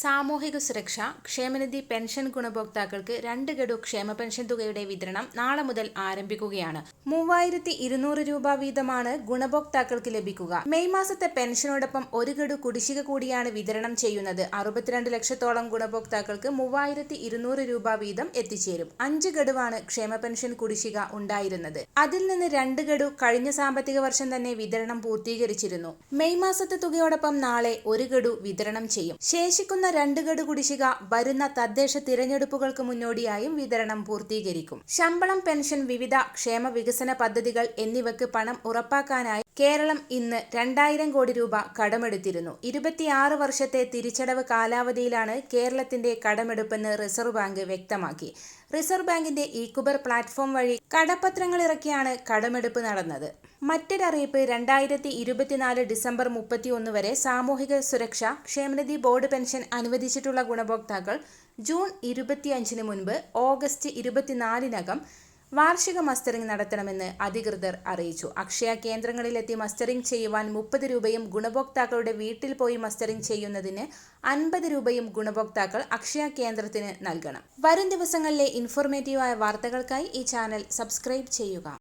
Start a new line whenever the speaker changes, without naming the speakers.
സാമൂഹിക സുരക്ഷ ക്ഷേമനിധി പെൻഷൻ ഗുണഭോക്താക്കൾക്ക് രണ്ട് ഗഡു ക്ഷേമ പെൻഷൻ തുകയുടെ വിതരണം നാളെ മുതൽ ആരംഭിക്കുകയാണ്. മൂവായിരത്തി ഇരുന്നൂറ് രൂപ വീതമാണ് ഗുണഭോക്താക്കൾക്ക് ലഭിക്കുക. മെയ് മാസത്തെ പെൻഷനോടൊപ്പം ഒരു ഗഡു കുടിശ്ശിക കൂടിയാണ് വിതരണം ചെയ്യുന്നത്. അറുപത്തിരണ്ട് ലക്ഷത്തോളം ഗുണഭോക്താക്കൾക്ക് മൂവായിരത്തി ഇരുന്നൂറ് രൂപ വീതം എത്തിച്ചേരും. അഞ്ച് ഗഡുവാണ് ക്ഷേമ പെൻഷൻ കുടിശ്ശിക ഉണ്ടായിരുന്നത്. അതിൽ നിന്ന് രണ്ട് ഗഡു കഴിഞ്ഞ സാമ്പത്തിക വർഷം തന്നെ വിതരണം പൂർത്തീകരിച്ചിരുന്നു. മെയ് മാസത്തെ തുകയോടൊപ്പം നാളെ ഒരു ഗഡു വിതരണം ചെയ്യും. ശേഷിക്കുന്ന രണ്ട് ഗഡു കുടിശ്ശിക വരുന്ന തദ്ദേശ തിരഞ്ഞെടുപ്പുകൾക്ക് മുന്നോടിയായും വിതരണം പൂർത്തീകരിക്കും. ശമ്പളം പെൻഷൻ വിവിധ ക്ഷേമ വികസന പദ്ധതികൾ എന്നിവയ്ക്ക് പണം ഉറപ്പാക്കാനായി കേരളം ഇന്ന് രണ്ടായിരം കോടി രൂപ കടമെടുത്തിരുന്നു. ഇരുപത്തിയാറ് വർഷത്തെ തിരിച്ചടവ് കാലാവധിയിലാണ് കേരളത്തിന്റെ കടമെടുപ്പെന്ന് റിസർവ് ബാങ്ക് വ്യക്തമാക്കി. റിസർവ് ബാങ്കിന്റെ ഈക്കുബർ പ്ലാറ്റ്ഫോം വഴി കടപ്പത്രങ്ങൾ ഇറക്കിയാണ് കടമെടുപ്പ് നടന്നത്. മറ്റൊരറിയിപ്പ് രണ്ടായിരത്തി ഇരുപത്തിനാല് ഡിസംബർ മുപ്പത്തിയൊന്ന് വരെ സാമൂഹിക സുരക്ഷ ക്ഷേമനിധി ബോർഡ് പെൻഷൻ അനുവദിച്ചിട്ടുള്ള ഗുണഭോക്താക്കൾ ജൂൺ ഇരുപത്തിയഞ്ചിന് മുൻപ് ഓഗസ്റ്റ് ഇരുപത്തിനാലിനകം വാർഷിക മസ്റ്ററിംഗ് നടത്തണമെന്ന് അധികൃതർ അറിയിച്ചു. അക്ഷയ കേന്ദ്രങ്ങളിലെത്തി മസ്റ്ററിംഗ് ചെയ്യുവാൻ മുപ്പത് രൂപയും ഗുണഭോക്താക്കളുടെ വീട്ടിൽ പോയി മസ്റ്ററിംഗ് ചെയ്യുന്നതിന് അൻപത് രൂപയും ഗുണഭോക്താക്കൾ അക്ഷയ കേന്ദ്രത്തിന് നൽകണം. വരും ദിവസങ്ങളിലെ ഇൻഫോർമേറ്റീവായ വാർത്തകൾക്കായി ഈ ചാനൽ സബ്സ്ക്രൈബ് ചെയ്യുക.